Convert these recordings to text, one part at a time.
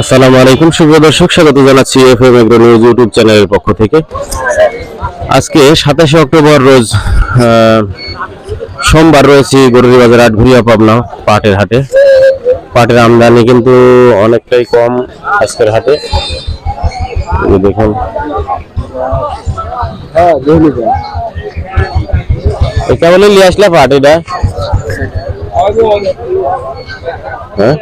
আসসালামু আলাইকুম শুভ দর্শক স্বাগত জানাচ্ছি F M agro news YouTube চ্যানেলের পক্ষ থেকে। আজকে সাতাশে অক্টোবর রোজ সোমবার রয়েছে গরুরি বাজার আটঘরিয়া পাবনা পাটের হাটে। পাটের আমদানি কিন্তু অনেকটাই কম আজকের হাটে। দেখুন। এ কেমন নিয়ে আসলে পাট এটা? হ্যাঁ?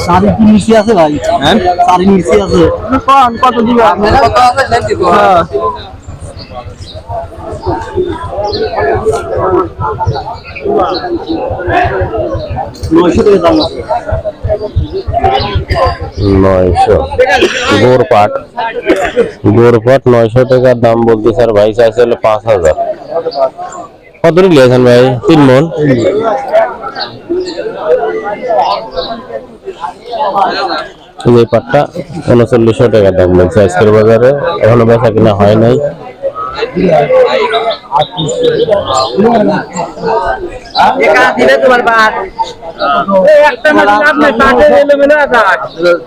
শাড়ি কি নিচে আছে ভাই। হ্যাঁ? শাড়ি নিচে আছে। কোন কত দিবে কত আছে সেটা দিব নয়শো টাকার দাম বলতে স্যার ভাই চাইছে হলো পাঁচ হাজার। কত নিয়েছেন ভাই? তিন মন? এই পাটটা উনচল্লিশশো টাকা দাম বলছে আজকের বাজারে। এখনও বেচা কিনা হয় নাই।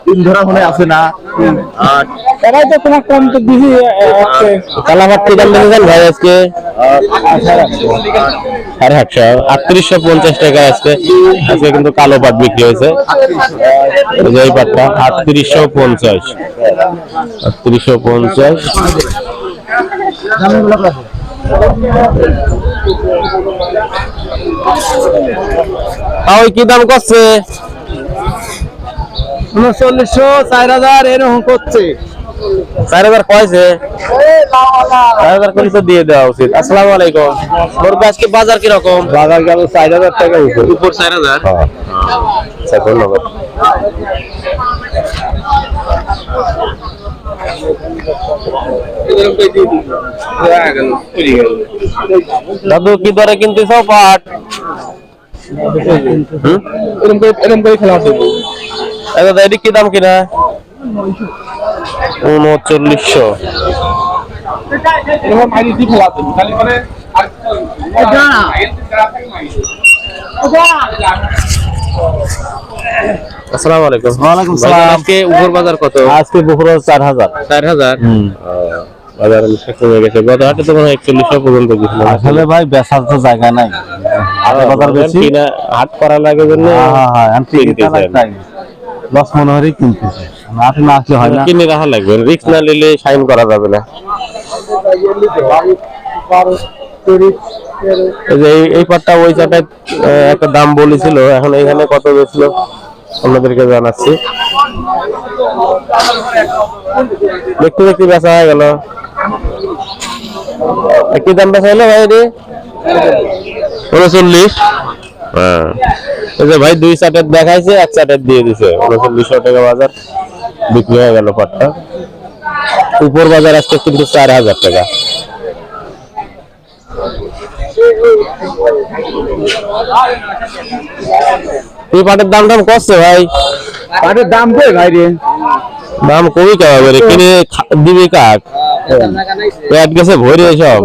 তিন ধরা মনে আছে না। তো তোমার কম তো দিবি দাম ভাই আজকে। সাড়ে আটশো আটত্রিশশো পঞ্চাশ টাকা আজকে। আজকে কিন্তু কালো পাট বিক্রি হয়েছে। এই পাটটা, আটত্রিশশো পঞ্চাশ। আটত্রিশশো পঞ্চাশ। তাও কি দাম করছে? উনচল্লিশশো, চার হাজার, এরকম করছে। চার হাজার কয়েছে। চার হাজার করে তো দিয়ে দেওয়া উচিত। আসসালামু আলাইকুম। বলব আজকে বাজার কীরকম? বাজার গেল চার হাজার টাকা উপর চার হাজার? আচ্ছা ধন্যবাদ। দাদু কি দরে কিনতেছ পাট? এরকম করে খেলা আছে এ দাদা এটি কি দাম কিনা? উনচল্লিশশো। আসসালামু আলাইকুম। ওয়ালাইকুম সালাম। আজকে উপর বাজার কত? আজকে বকুড়া চার হাজার। চার হাজার? বাজার অনেকটা কমে গেছে। গত হাটে তো মনে হয় একচল্লিশশো পর্যন্ত গেছিল। আসলে ভাই বেচার তো জায়গা নাই। বাজার বেশি। হাট করা লাগে জন্য হ্যাঁ হ্যাঁ হ্যাঁ আমি কিনতে কিনতে চাই। চাই লস মনে কিনতেছে হাটে না আসলে হয় না। কিনে রাখা লাগবে রিক্স না নিলে সাইন করা যাবে না। এই পাটটা ওই আহ, একটা দাম বলেছিল এখন এখানে কত আপনাদেরকে জানাচ্ছি। দেখতে দেখতে বেচা হয়ে গেল। কি দাম বেচা হলো ভাই রে উনচল্লিশ। হ্যাঁ। ভাই দুই চাটের দেখাইছে এক চাটের দিয়ে দিছে উনচল্লিশশো টাকা বাজার। বিক্রি হয়ে গেল পাটটা উপর বাজার আজকে কিন্তু চার হাজার টাকা। এই পাটের দাম টাম কষ্ট ভাই? পাটের দাম কই ভাই রে? দাম কমই কেমন কিনে দিবি কাক পেট গেছে ভরে সব।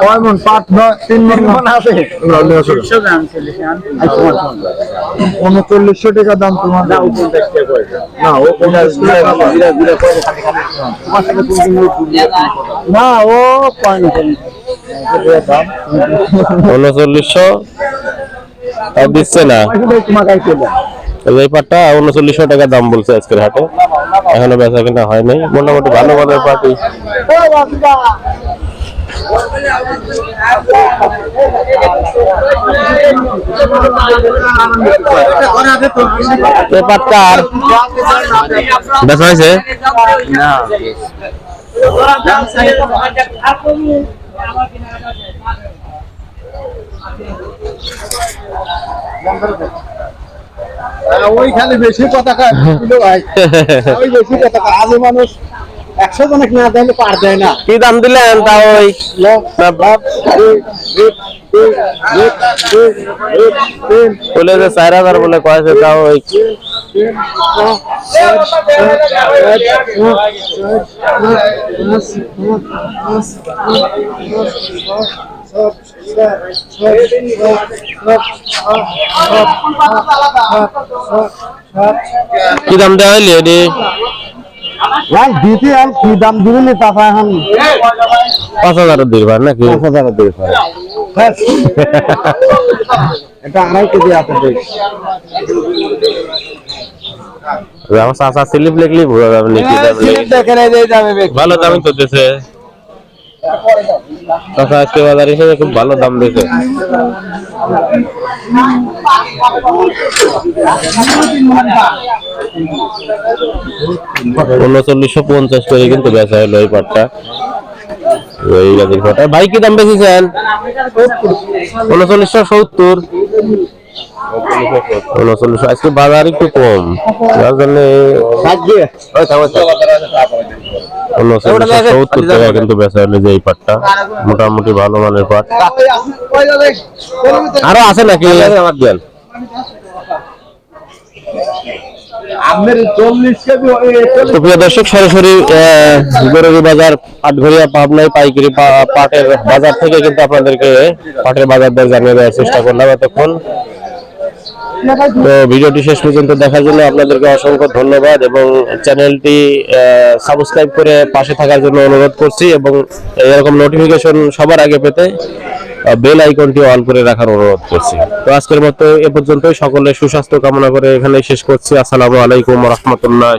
কয় মন তিন মন মন আছে উনচল্লিশশো। টাকা দাম তোমার না। ও উনচল্লিশশো আর দিচ্ছে না এই পাটটা উনচল্লিশশো টাকা দাম বলছে আজকের হাটে। এখনও বেচা কিনা হয় নাই মোটামুটি ভালো মানের পাটি হয়েছে? ওইখানে বেশি পতাকা ছিল ভাই। ওই বেশি পতাকা। আজ মানুষ একশো জনক না দেয় পার দেয় না। কি দাম দিলেন তা ওই? বলে যে চার হাজার বলে কয়েছে তাও ওই। কি দাম দেওয়া হইলে এটি ভাই দিতে আর কি দাম দিবেন টাকা এখন পাঁচ হাজার দিবার নাকি? পাঁচ হাজার দিয়ে পারে এটা আড়াই কেজি আছে দেখ আমার চাষা স্লিপ লিখলি যাবে নেই দিয়ে যাবে ব্যক্তি। ভালো দামই তো দিছে। চাষা আজকে বাজার হিসেবে খুব ভালো দাম দিছে উনচল্লিশশো পঞ্চাশ করে কিন্তু বেচা হলো এই পাটটা। এই গাছের পাটটা ভাই কি দাম বেশিছেন উনচল্লিশশো সত্তর। উনচল্লিশশো আজকে বাজার একটু কম। যার জন্য সত্তর টাকা কিন্তু বেচা হলো যে এই পাটটা। মোটামুটি ভালো মানের পাট। আরও আছে নাকি? আমার দেন প্রিয় দর্শক সরাসরি গরুরি বাজার পাটঘরিয়া পাবনায় পাইকারি পা- পাটের বাজার থেকে কিন্তু আপনাদেরকে পাটের বাজার দর জানিয়ে দেওয়ার চেষ্টা করলাম এতক্ষণ। তো ভিডিওটি শেষ পর্যন্ত দেখার জন্য আপনাদেরকে অসংখ্য ধন্যবাদ এবং চ্যানেলটি সাবস্ক্রাইব করে পাশে থাকার জন্য অনুরোধ করছি এবং এরকম নোটিফিকেশন সবার আগে পেতে বেল আইকনটি অন করে রাখার অনুরোধ করছি। তো আজকের মতো এ পর্যন্ত সকলে সুস্বাস্থ্য কামনা করে এখানে শেষ করছি। আসসালামু আলাইকুম রহমতুল্লাহ